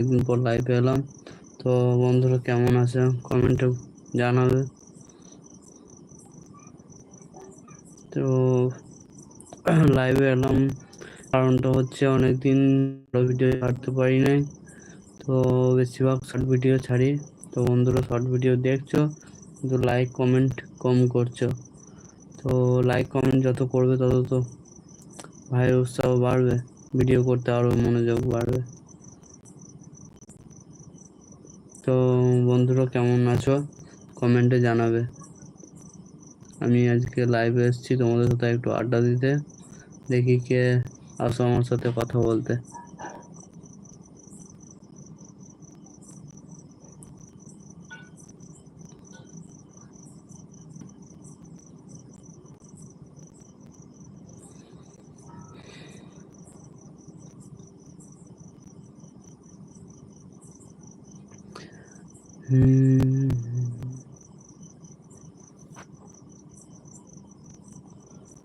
একদিন পর লাইভে এলাম। তো বন্ধুরা কেমন আছে? কমেন্টে জানাবে। তো লাইভে এলাম। কারণটা হচ্ছে অনেকদিন ভিডিও ছাড়তে পারি নাই। তো বেশিরভাগ শর্ট ভিডিও ছাড়ি। তো বন্ধুরা শর্ট ভিডিও দেখছ, কিন্তু লাইক কমেন্ট কম করছ। তো লাইক কমেন্ট যত করবে তত তো ভাইয়ের উৎসাহ বাড়বে। ভিডিও করতে আরও মনোযোগ বাড়বে। তো বন্ধুরা, কেমন আছো? কমেন্টে জানাবে। আমি আজকে লাইভে এসেছি তোমাদের সাথে একটু আড্ডা দিতে। দেখি কে আসো আমার সাথে কথা বলতে।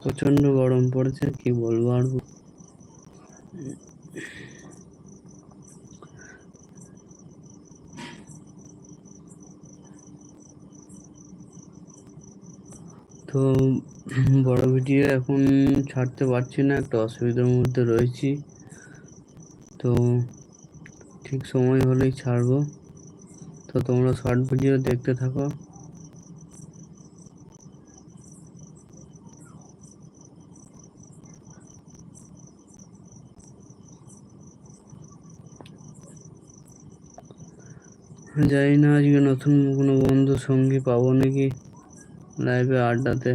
প্রচণ্ড গরম পড়েছে, কি বলব আর? তো বড় ভিডিও এখন ছাড়তে পারছি না, একটা অসুবিধার মধ্যে রয়েছি। তো ঠিক সময় হলেই ছাড়বো। তো তোমরা শর্ট ভিডিও দেখতে থাকো। জানি না আজকে নতুন কোনো বন্ধু সঙ্গী পাবো নাকি লাইভে আড্ডাতে।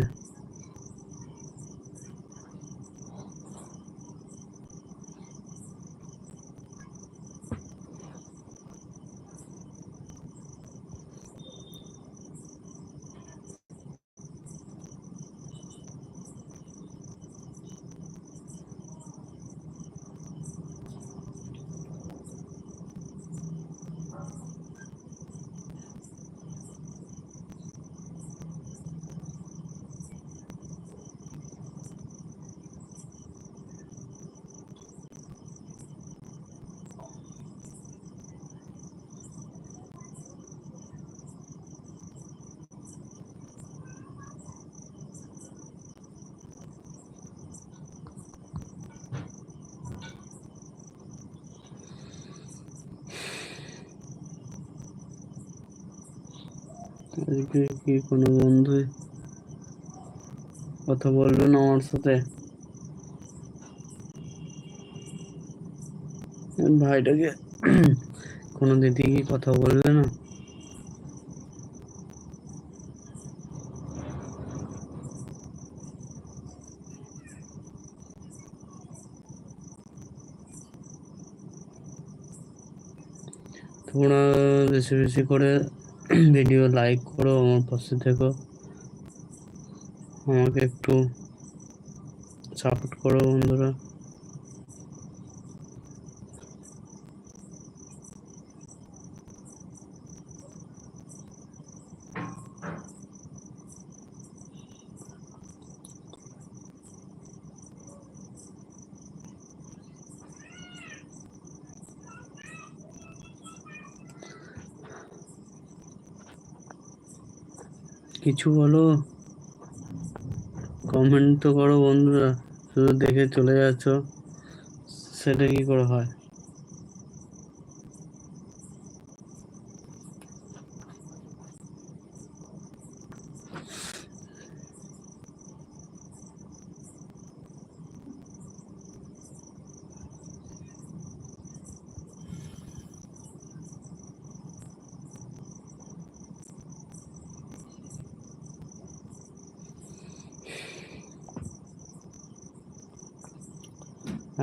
আজকে কি কোনো বন্ধু? কথা বলবে না আমার সাথে? ভাইটাকে কোনো দিদি কি কথা বলবে না? তোমরা বেশি বেশি করে ভিডিও লাইক করো আমার পাশে থেকো। আমাকে একটু সাপোর্ট করো বন্ধুরা। কিছু বলো? কমেন্ট তো করো বন্ধুরা। শুধু দেখে চলে যাচ্ছ। সেটা কি করে হয়?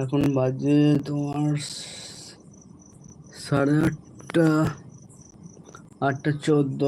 এখন বাজে তোমার সাড়ে আটটা আটটা চোদ্দ।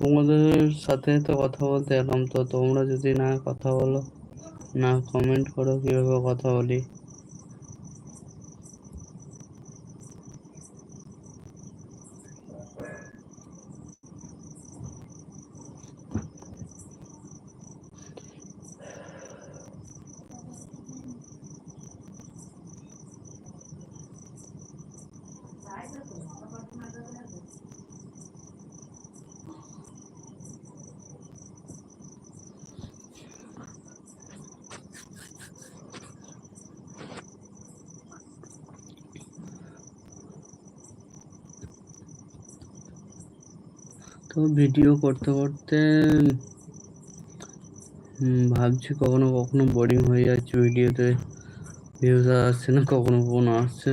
তোমাদের সাথে তো কথা বলতে এলাম, তো তোমরা যদি না কথা বলো, না কমেন্ট করো, কীভাবে কথা বলি? তো ভিডিও করতে করতে ভাবছি কখনো কখনো বোরিং হয়ে যাচ্ছে ভিডিওতে। ভিউজ আসছে না, কখনো কখনো আসছে।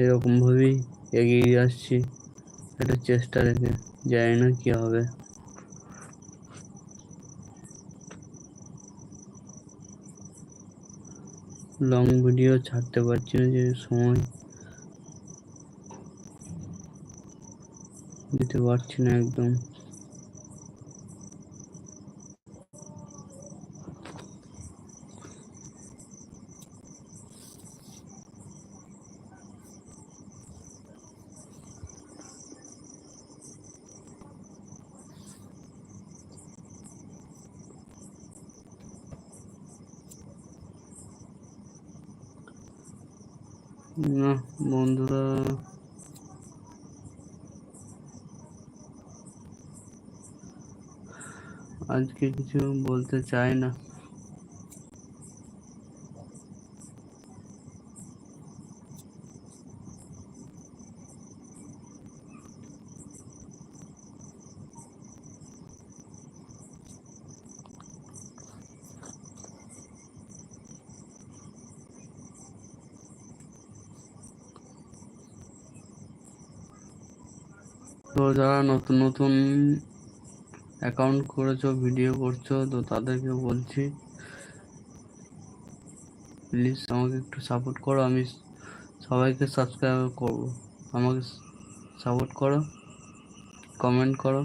এরকমভাবেই এগিয়ে যাচ্ছি। একটা চেষ্টা রেখে, জানি না কী হবে। লং ভিডিও ছাড়তে পারছি না যে সময়। দিতে পারছি না একদম। না বন্ধুরা আজকে কিছু বলতে চাই না। তো যারা নতুন নতুন অ্যাকাউন্ট করেছ, ভিডিও করছ, তো তাদেরকে বলছি প্লিজ আমাকে একটু সাপোর্ট করো, আমি সবাইকে সাবস্ক্রাইব করব। আমাকে সাপোর্ট করো কমেন্ট করো।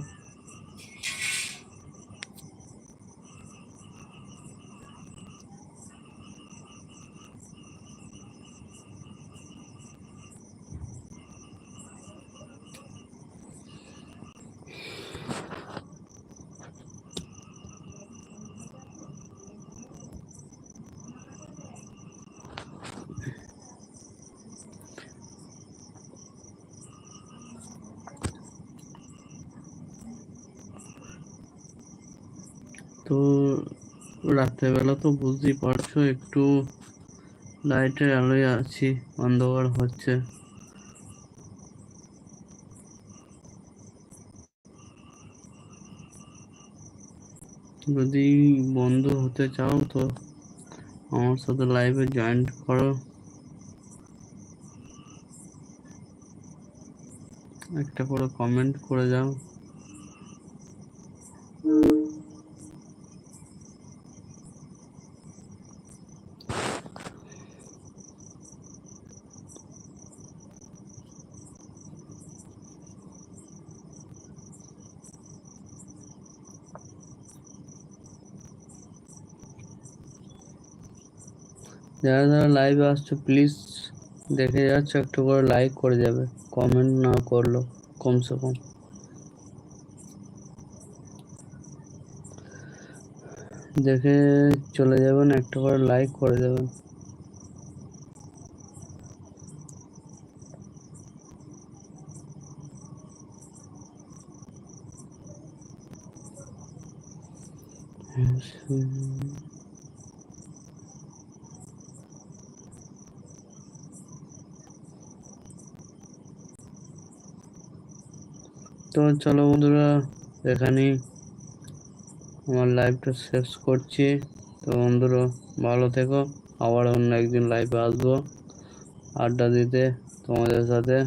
তো রাত্রেবেলা তো বুঝতেই পারছ, একটু লাইটের আলোয় আছি, অন্ধকার হচ্ছে। যদি বন্ধু হতে চাও তো আমার সাথে লাইভে জয়েন করো। একটা করে কমেন্ট করে যাও যারা যারা লাইভে আসছো প্লিজ দেখে যাচ্ছ, একটু করে লাইক করে যাবে। কমেন্ট না করল কমসে কম। দেখে চলে যাবেন, একটা করে লাইক করে দেবেন তো চলো বন্ধুরা, এখানে আমার লাইভটা শেষ করছি। তো বন্ধুরা, ভালো থেকো। আবার অন্য একদিন লাইভে আসব। আড্ডা দিতে তোমাদের সাথে।